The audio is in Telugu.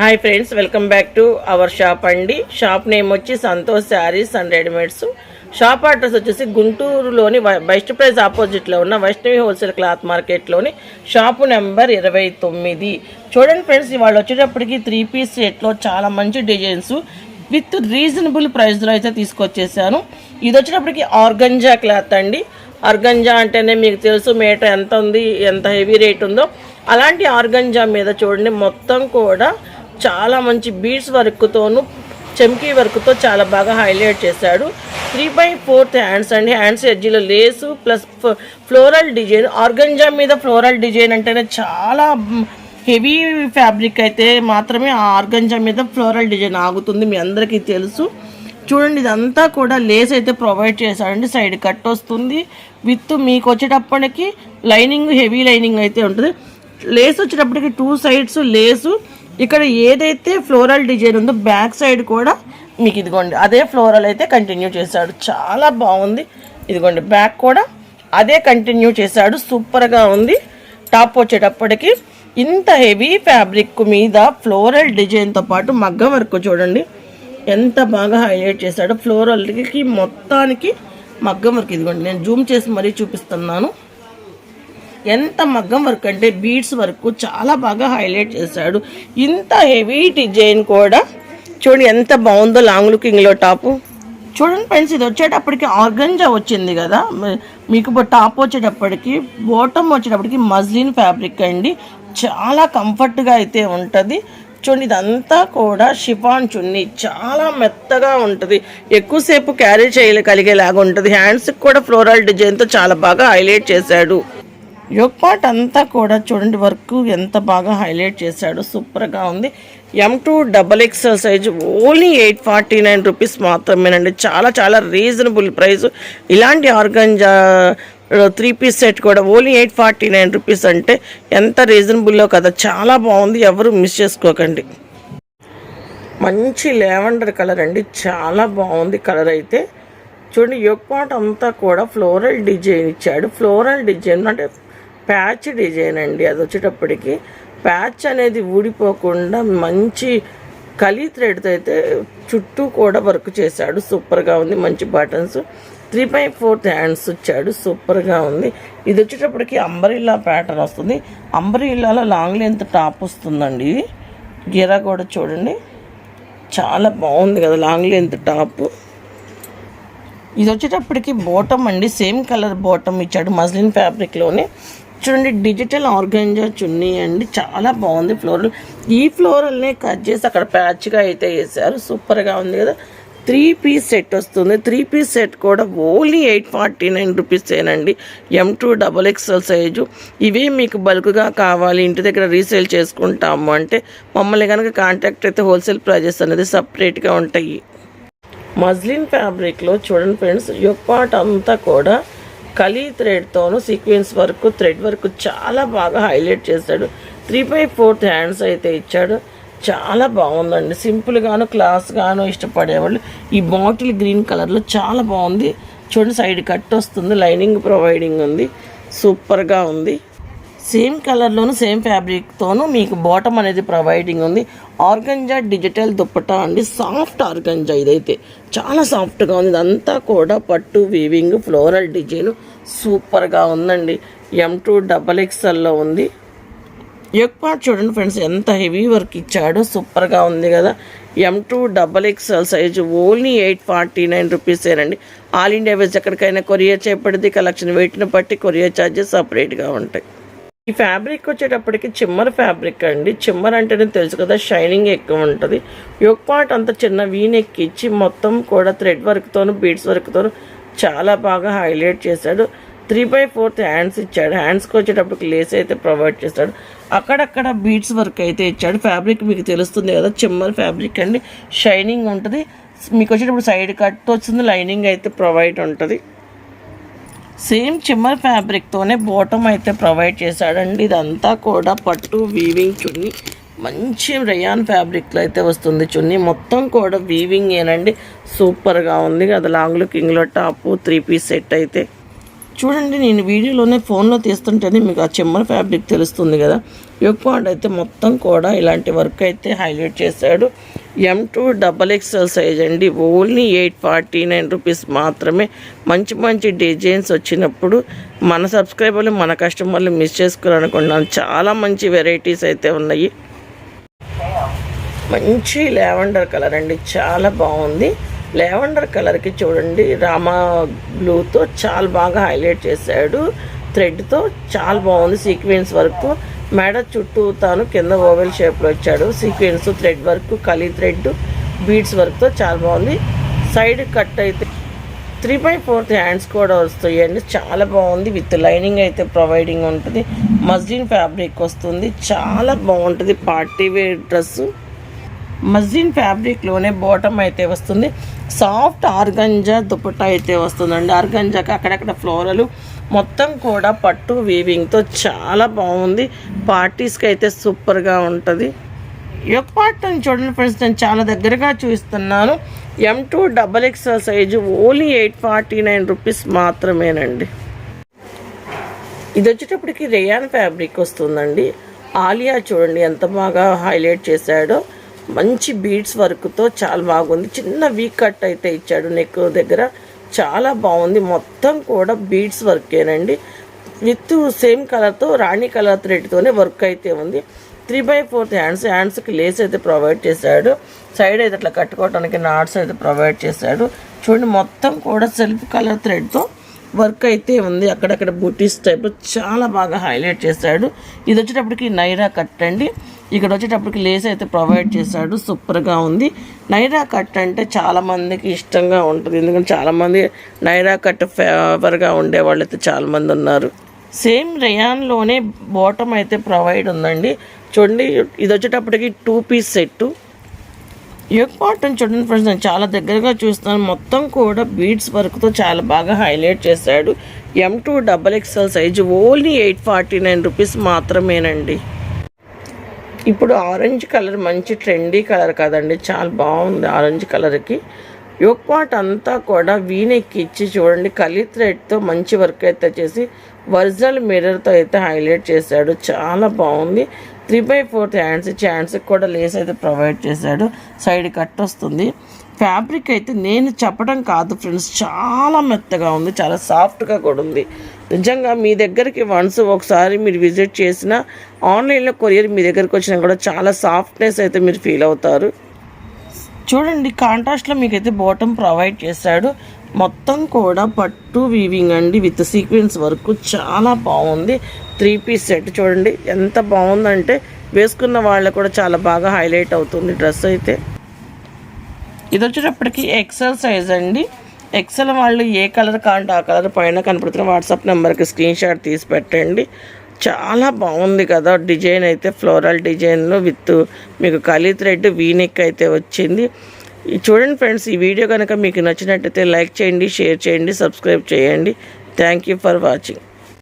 Hi friends welcome back to our shop అండి. షాప్ నేమ్ వచ్చి Santosh saris and readymades. Shop address వచ్చేసి గుంటూరులోని బెస్ట్ ప్రైస్ ఆపోజిట్లో ఉన్న వైష్ణవి హోల్సేల్ క్లాత్ మార్కెట్లోని షాపు నెంబర్ ఇరవై తొమ్మిది. చూడండి ఫ్రెండ్స్ ఇవాళ వచ్చేటప్పటికి త్రీ పీస్ సెట్లో చాలా మంచి డిజైన్స్ విత్ రీజనబుల్ ప్రైస్లో అయితే తీసుకొచ్చేసాను. ఇది వచ్చేటప్పటికి ఆర్గంజా క్లాత్ అండి. ఆర్గంజా అంటేనే మీకు తెలుసు మీటర్ ఎంత ఉంది ఎంత హెవీ రేట్ ఉందో. అలాంటి ఆర్గంజా మీద చూడండి మొత్తం కూడా చాలా మంచి బీడ్స్ వర్క్తోను చెమ్కీ వర్క్తో చాలా బాగా హైలైట్ చేశాడు. త్రీ బై ఫోర్త్ హ్యాండ్స్ అండి. Hands ఎడ్జీలో lace plus floral design. Organza మీద ఫ్లోరల్ డిజైన్ అంటేనే చాలా హెవీ ఫ్యాబ్రిక్ అయితే మాత్రమే ఆ ఆర్గంజా మీద ఫ్లోరల్ డిజైన్ ఆగుతుంది మీ అందరికీ తెలుసు. చూడండి ఇదంతా కూడా లేస్ అయితే ప్రొవైడ్ చేశాడండి. సైడ్ కట్ వస్తుంది. విత్ మీకు వచ్చేటప్పటికి లైనింగ్ హెవీ లైనింగ్ అయితే ఉంటుంది. లేస్ వచ్చేటప్పటికి టూ సైడ్స్ లేసు. ఇక్కడ ఏదైతే ఫ్లోరల్ డిజైన్ ఉందో బ్యాక్ సైడ్ కూడా మీకు ఇదిగోండి అదే ఫ్లోరల్ అయితే కంటిన్యూ చేశాడు. చాలా బాగుంది. ఇదిగోండి బ్యాక్ కూడా అదే కంటిన్యూ చేశాడు. సూపర్గా ఉంది. టాప్ వచ్చేటప్పటికి ఇంత హెవీ ఫ్యాబ్రిక్ మీద ఫ్లోరల్ డిజైన్తో పాటు మగ్గ వర్క్ చూడండి. ఎంత బాగా హైలైట్ చేశాడు. ఫ్లోరల్కి మొత్తానికి మగ్గం వర్క్ ఇదిగోండి. నేను జూమ్ చేసి మరీ చూపిస్తున్నాను. ఎంత మగ్గం వర్క్ అంటే బీడ్స్ వర్క్ చాలా బాగా హైలైట్ చేశాడు. ఇంత హెవీ డిజైన్ కూడా. చూడండి ఎంత బాగుందో లాంగ్ లుకింగ్లో టాపు. చూడండి ఫ్రెండ్స్ ఇది వచ్చేటప్పటికి ఆర్గంజా వచ్చింది కదా. మీకు టాప్ వచ్చేటప్పటికి బాటమ్ వచ్చేటప్పటికి మజ్లిన్ ఫ్యాబ్రిక్ అండి. చాలా కంఫర్ట్గా అయితే ఉంటుంది. చూడండి ఇదంతా కూడా షిఫాన్ చున్నీ. చాలా మెత్తగా ఉంటుంది. ఎక్కువసేపు క్యారీ చేయగలిగేలాగా ఉంటుంది. హ్యాండ్స్కి కూడా ఫ్లోరల్ డిజైన్తో చాలా బాగా హైలైట్ చేశాడు. యోగ్ పార్ట్ అంతా కూడా చూడండి వర్క్ ఎంత బాగా హైలైట్ చేశాడు. సూపర్గా ఉంది. M to double XL size only eight forty nine rupees మాత్రమేనండి. చాలా చాలా రీజనబుల్ ప్రైస్ ఇలాంటి ఆర్గంజా త్రీ పీస్ సెట్ కూడా only eight forty nine rupees అంటే ఎంత రీజనబుల్లో కదా. చాలా బాగుంది. ఎవరు మిస్ చేసుకోకండి. మంచి లెవెండర్ కలర్ అండి. చాలా బాగుంది కలర్ అయితే. చూడండి యొక్క పార్ట్ అంతా కూడా ఫ్లోరల్ డిజైన్ ఇచ్చాడు. ఫ్లోరల్ డిజైన్ అంటే ప్యాచ్ డిజైన్ అండి అది వచ్చేటప్పటికి. ప్యాచ్ అనేది ఊడిపోకుండా మంచి కలీ థ్రెడ్తో అయితే చుట్టూ కూడా వర్క్ చేశాడు. సూపర్గా ఉంది మంచి buttons. Three by fourth hands ఇచ్చాడు సూపర్గా ఉంది. ఇది వచ్చేటప్పటికి అంబరిల్లా ప్యాటర్న్ వస్తుంది. అంబరిల్లాలో లాంగ్ లెంత్ టాప్ వస్తుందండి. గిరా కూడా చూడండి. చాలా బాగుంది కదా లాంగ్ లెంత్ టాప్. ఇది వచ్చేటప్పటికి బాటమ్ అండి సేమ్ కలర్ బోటం ఇచ్చాడు మస్లిన్ ఫ్యాబ్రిక్లోనే. చూడండి డిజిటల్ ఆర్గంజా చున్నీ అండి. చాలా బాగుంది ఫ్లోరల్ ఈ ఫ్లోరల్నే కట్ చేసి అక్కడ ప్యాచ్గా అయితే వేసారు. సూపర్గా ఉంది కదా. త్రీ పీస్ సెట్ వస్తుంది. త్రీ పీస్ సెట్ కూడా only eight forty nine రూపీసేనండి M to double XL size ఇవే మీకు బల్క్గా కావాలి. ఇంటి దగ్గర రీసేల్ చేసుకుంటాము అంటే మమ్మల్ని కనుక కాంటాక్ట్ అయితే హోల్సేల్ ప్రైజెస్ అనేది సపరేట్గా ఉంటాయి. మజ్లిన్ ఫ్యాబ్రిక్లో చూడండి ఫ్రెండ్స్ యొక్క పాట అంతా కూడా కలీ థ్రెడ్తోనూ సీక్వెన్స్ వర్క్ థ్రెడ్ వర్క్ చాలా బాగా హైలైట్ చేశాడు. త్రీ బై ఫోర్త్ హ్యాండ్స్ అయితే ఇచ్చాడు. చాలా బాగుందండి. సింపుల్గాను క్లాస్గాను ఇష్టపడేవాళ్ళు. ఈ బాటిల్ గ్రీన్ కలర్లో చాలా బాగుంది. చూడండి సైడ్ కట్ వస్తుంది. లైనింగ్ ప్రొవైడింగ్ ఉంది. సూపర్గా ఉంది. సేమ్ కలర్లోను సేమ్ ఫ్యాబ్రిక్తోను మీకు బాటమ్ అనేది ప్రొవైడింగ్ ఉంది. ఆర్గంజా డిజిటల్ దుప్పటా అండి. సాఫ్ట్ ఆర్గంజా ఇదైతే. చాలా సాఫ్ట్గా ఉంది. ఇదంతా కూడా పట్టు వీవింగ్ ఫ్లోరల్ డిజైన్ సూపర్గా ఉందండి. ఎం టూ డబల్ ఎక్స్ఎల్లో ఉంది. యోగ్ పార్ట్ చూడండి ఫ్రెండ్స్ ఎంత హెవీ వర్క్ ఇచ్చాడో. సూపర్గా ఉంది కదా. M to double XL size only eight forty nine రూపీసేనండి all India ways ఎక్కడికైనా కొరియర్ చేపడితే కలెక్షన్ వెయిట్ని బట్టి కొరియర్ ఛార్జెస్ సపరేట్గా ఉంటాయి. ఈ ఫ్యాబ్రిక్ వచ్చేటప్పటికి చిమ్మర్ ఫ్యాబ్రిక్ అండి. చిమ్మర్ అంటేనే తెలుసు కదా షైనింగ్ ఎక్కువ ఉంటుంది. యోగ్ పార్ట్ అంత చిన్న వీనెక్ ఇచ్చి మొత్తం కూడా థ్రెడ్ వర్క్తోను బీడ్స్ వర్క్తో చాలా బాగా హైలైట్ చేశాడు. త్రీ బై ఫోర్త్ హ్యాండ్స్ ఇచ్చాడు. హ్యాండ్స్కి వచ్చేటప్పటికి లేస్ అయితే ప్రొవైడ్ చేస్తాడు. అక్కడక్కడ బీడ్స్ వర్క్ అయితే ఇచ్చాడు. ఫ్యాబ్రిక్ మీకు తెలుస్తుంది కదా చిమ్మర్ ఫ్యాబ్రిక్ అండి. షైనింగ్ ఉంటుంది. మీకు వచ్చేటప్పుడు సైడ్ కట్ వచ్చింది లైనింగ్ అయితే ప్రొవైడ్ ఉంటుంది. సేమ్ చిమ్మర్ ఫ్యాబ్రిక్తోనే బాటమ్ అయితే ప్రొవైడ్ చేశాడండి. ఇదంతా కూడా పట్టు వీవింగ్ చున్నీ. మంచి రయాన్ ఫ్యాబ్రిక్లో అయితే వస్తుంది చున్నీ. మొత్తం కూడా వీవింగ్ ఏనండి. సూపర్గా ఉంది. కదా లాంగ్ లుకింగ్లో టాపు త్రీ పీస్ సెట్ అయితే. చూడండి నేను వీడియోలోనే ఫోన్లో తీస్తుంటేనే మీకు ఆ చెమ్మల ఫ్యాబ్రిక్ తెలుస్తుంది కదా. యోగ్ పాయింట్ అయితే మొత్తం కూడా ఇలాంటి వర్క్ అయితే హైలైట్ చేశాడు. M to double XL size అండి. Only eight forty nine rupees మాత్రమే. మంచి మంచి డిజైన్స్ వచ్చినప్పుడు మన సబ్స్క్రైబర్లు మన కస్టమర్లు మిస్ చేసుకోవాలనుకుంటున్నాను. చాలా మంచి వెరైటీస్ అయితే ఉన్నాయి. మంచి లావెండర్ కలర్ అండి. చాలా బాగుంది. లావెండర్ కలర్కి చూడండి. రామా బ్లూతో చాలా బాగా హైలైట్ చేశాడు. థ్రెడ్తో చాలా బాగుంది. సీక్వెన్స్ వరకు మెడ చుట్టూ తాను కింద ఓవెల్ షేప్లో వచ్చాడు. సీక్వెన్స్ థ్రెడ్ వర్క్ కలీ థ్రెడ్ బీడ్స్ వర్క్తో చాలా బాగుంది. సైడ్ కట్ అయితే త్రీ బై ఫోర్త్ హ్యాండ్స్ కూడా వస్తాయండి. చాలా బాగుంది. విత్ లైనింగ్ అయితే ప్రొవైడింగ్ ఉంటుంది. మస్లిన్ ఫ్యాబ్రిక్ వస్తుంది. చాలా బాగుంటుంది పార్టీ వేర్ డ్రెస్సు. మస్లిన్ ఫ్యాబ్రిక్లోనే బాటమ్ అయితే వస్తుంది. సాఫ్ట్ ఆర్గంజా దుపట్టా అయితే వస్తుందండి. ఆర్గంజాకి అక్కడక్కడ ఫ్లోరలు మొత్తం కూడా పట్టు వీవింగ్తో చాలా బాగుంది. పార్టీస్కి అయితే సూపర్గా ఉంటుంది. యొక్క పార్ట్ చూడండి ఫ్రెండ్స్ నేను చాలా దగ్గరగా చూస్తున్నాను M to double XL size only eight forty nine rupees మాత్రమేనండి. ఇది వచ్చేటప్పటికి రేయాన్ ఫ్యాబ్రిక్ వస్తుందండి. ఆలియా చూడండి ఎంత బాగా హైలైట్ చేశాడో. మంచి బీడ్స్ వర్క్తో చాలా బాగుంది. చిన్న వీక్ కట్ అయితే ఇచ్చాడు నెక్ దగ్గర. చాలా బాగుంది. మొత్తం కూడా బీడ్స్ వర్కేనండి. విత్ సేమ్ కలర్తో రాణి కలర్ థ్రెడ్తోనే వర్క్ అయితే ఉంది. త్రీ బై ఫోర్త్ హ్యాండ్స్ హ్యాండ్స్కి లేస్ అయితే ప్రొవైడ్ చేశాడు. సైడ్ అయితే అట్లా కట్టుకోవడానికి నాట్స్ అయితే ప్రొవైడ్ చేశాడు. చూడండి మొత్తం కూడా సెల్ఫ్ కలర్ థ్రెడ్తో వర్క్ అయితే ఉంది. అక్కడక్కడ బూటీస్ టైప్ చాలా బాగా హైలైట్ చేశాడు. ఇది వచ్చేటప్పటికి నైరా కట్ అండి. ఇక్కడ వచ్చేటప్పటికి లేస్ అయితే ప్రొవైడ్ చేశాడు. సూపర్గా ఉంది. నైరా కట్ అంటే చాలామందికి ఇష్టంగా ఉంటుంది. ఎందుకంటే చాలామంది నైరా కట్ ఫేవర్గా ఉండే వాళ్ళు అయితే చాలామంది ఉన్నారు. సేమ్ రేయాన్లోనే బాటమ్ అయితే ప్రొవైడ్ ఉందండి. చూడండి ఇది వచ్చేటప్పటికి two piece set. Yoke pattern చూడండి ఫ్రెండ్స్ నేను చాలా దగ్గరగా చూస్తాను మొత్తం కూడా బీడ్స్ వర్క్తో చాలా బాగా హైలైట్ చేశాడు. M to double XL size only eight forty nine rupees మాత్రమేనండి. ఇప్పుడు ఆరెంజ్ కలర్ మంచి ట్రెండీ కలర్ కదండి. చాలా బాగుంది ఆరెంజ్ కలర్కి యోక్ పాట్ అంతా కూడా వీనెక్కి ఇచ్చి చూడండి. కలీ థ్రెడ్తో మంచి వర్క్ అయితే చేసి ఒరిజినల్ మిర్రర్తో అయితే హైలైట్ చేశాడు. చాలా బాగుంది. త్రీ బై ఫోర్త్ హ్యాండ్స్ ఇచ్చి హ్యాండ్స్కి కూడా లేస్ అయితే ప్రొవైడ్ చేశాడు. సైడ్ కట్ వస్తుంది. ఫ్యాబ్రిక్ అయితే నేను చెప్పడం కాదు ఫ్రెండ్స్. చాలా మెత్తగా ఉంది చాలా సాఫ్ట్గా కూడా ఉంది. నిజంగా మీ దగ్గరికి వన్స్ ఒకసారి మీరు విజిట్ చేసిన ఆన్లైన్లో కొరియర్ మీ దగ్గరికి వచ్చినా కూడా చాలా సాఫ్ట్నెస్ అయితే మీరు ఫీల్ అవుతారు. చూడండి కాంట్రాస్ట్లో మీకైతే బాటమ్ ప్రొవైడ్ చేశాడు. మొత్తం కూడా పట్టు వీవింగ్ అండి విత్ సీక్వెన్స్ వర్క్. చాలా బాగుంది. త్రీ పీస్ సెట్ చూడండి ఎంత బాగుందంటే వేసుకున్న వాళ్ళకు కూడా చాలా బాగా హైలైట్ అవుతుంది డ్రెస్ అయితే. ఇది వచ్చేటప్పటికి ఎక్సెల్ సైజ్ అండి. ఎక్సెల్ వాళ్ళు ఏ కలర్ కావాలంటే ఆ కలర్ పైన కనపడుతున్న వాట్సాప్ నెంబర్కి స్క్రీన్ షాట్ తీసి పెట్టండి. చాలా బాగుంది కదా డిజైన్ అయితే ఫ్లోరల్ డిజైన్లో విత్ మీకు కలీ థ్రెడ్ వీనెక్ అయితే వచ్చింది. చూడండి ఫ్రెండ్స్ ఈ వీడియో కనుక మీకు నచ్చినట్టయితే లైక్ చేయండి షేర్ చేయండి సబ్స్క్రైబ్ చేయండి. Thank you for watching